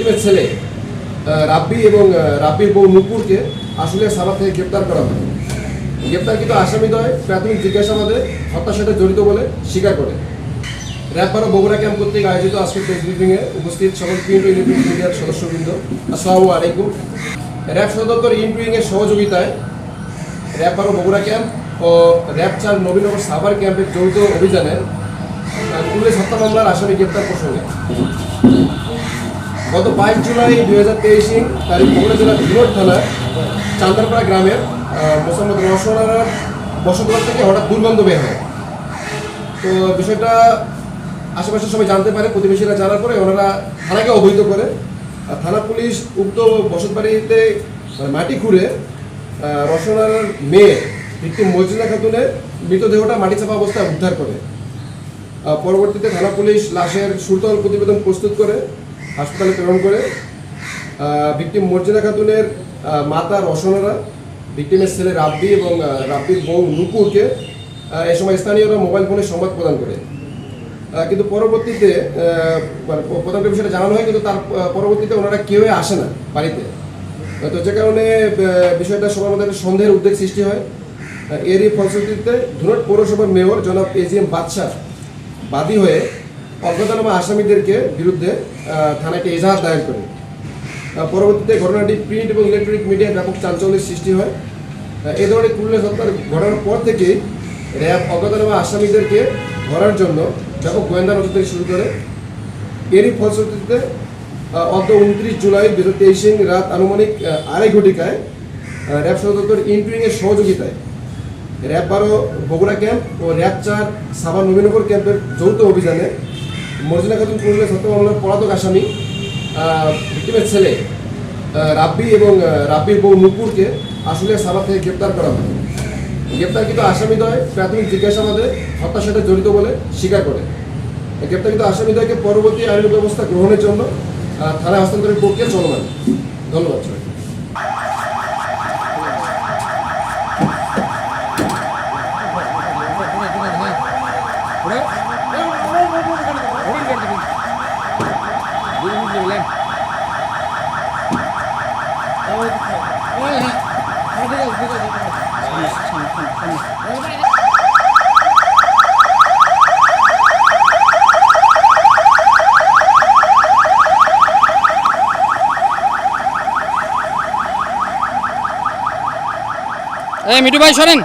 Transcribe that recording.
ভিক্টিমের ছেলে রাব্বি এবং রাব্বির বউ নুপুরকে আসলে সাবা থেকে গ্রেপ্তার করা হয়। গ্রেপ্তার গ্রেপ্তারকৃত আসামিদ্বয় প্রাথমিক জিজ্ঞাসাবাদে হত্যার সাথে জড়িত বলে স্বীকার করে। র্যাব বগুড়া ক্যাম্প কর্তৃক আয়োজিত আজকের প্রেস ব্রিফিংয়ে উপস্থিত সকল প্রিন্ট ও ইলেকট্রনিক মিডিয়ার সদস্যবৃন্দ, আসসালামু আলাইকুম। র্যাব সদর ইন্টুইং এর সহযোগিতায় র্যাব বগুড়া ক্যাম্প ও র্যাব চার নবীনগর সাভার ক্যাম্পের যৌথ অভিযানে পুলিশ হত্যা মামলার আসামি গ্রেপ্তার প্রসঙ্গে। গত বাইশ জুলাই দুই হাজার তেইশ তারিখ বগুড়া জেলার বিনোদ থানার চান্দারপাড়া গ্রামের মোসাম্মদ রসনার বসতঘর থেকে হঠাৎ দুর্গন্ধ বের হয়। তো বিষয়টা আশেপাশের সবাই জানতে পারে, প্রতিবেশীরা জানার পরে ওনারা থানাকে অবহিত করে, আর থানা পুলিশ উক্ত বসতবাড়িতে মানে মাটি খুঁড়ে রসনার মেয়ে ভিক্টিম মজলিনা খাতুনের মৃতদেহটা মাটি চাপা অবস্থায় উদ্ধার করে। পরবর্তীতে থানা পুলিশ লাশের সুরতল প্রতিবেদন প্রস্তুত করে হাসপাতালে প্রেরণ করে ভিক্টিম মর্জিনা খাতুনের মাতা রসনারা ভিক্টিমের ছেলে রাব্বি এবং রাব্বির বউ নুপুরকে এ সময় স্থানীয়রা মোবাইল ফোনে সংবাদ প্রদান করে। কিন্তু পরবর্তীতে মানে প্রধান বিষয়টা জানানো হয়, কিন্তু তার পরবর্তীতে ওনারা কেউই আসে না বাড়িতে। তো যে কারণে বিষয়টা সবার মধ্যে একটা সন্দেহের উদ্বেগ সৃষ্টি হয়। এরই ফলশ্রুতিতে ধুনট পৌরসভার মেয়র জনাব এজিএম বাদশাহ বাদী হয়ে অজ্ঞাতনামা আসামিদেরকে বিরুদ্ধে থানায় একটি এজাহার দায়ের করে। পরবর্তীতে ঘটনাটি প্রিন্ট এবং ইলেকট্রনিক মিডিয়ায় ব্যাপক চাঞ্চল্যের সৃষ্টি হয়। এই ধরনের কুল্লেস হত্যার ঘটনার পর থেকেই র্যাব অজ্ঞাতনামা আসামিদেরকে ধরার জন্য ব্যাপক গোয়েন্দা নজরদারি শুরু করে। এরই ফলশ্রুতিতে অদ্য উনত্রিশ জুলাই দু হাজার তেইশে রাত আনুমানিক আড়াই ঘটিকায় র্যাব সদর ইন্টুইংয়ের সহযোগিতায় র্যাব বারো বগুড়া ক্যাম্প ও র্যাব চার সাবা নবীনগর ক্যাম্পের যৌথ অভিযানে মর্জিনা খাতুন কুমিল্লা হত্যা মামলার পলাতক আসামি ভিক্টিমের ছেলে রাব্বি এবং রাব্বির বউ নুপুরকে আসলে সাবা থেকে গ্রেপ্তার করা হয় গ্রেপ্তারকৃত আসামিদ্বয় প্রাথমিক জিজ্ঞাসাবাদে হত্যার সাথে জড়িত বলে স্বীকার করে গ্রেপ্তারকৃত আসামিদ্বয়কে পরবর্তী আইনি ব্যবস্থা গ্রহণের জন্য থানায় হস্তান্তরের প্রক্রিয়া চলমান ধন্যবাদ সবাইকে এই মিঠু ভাই সরেন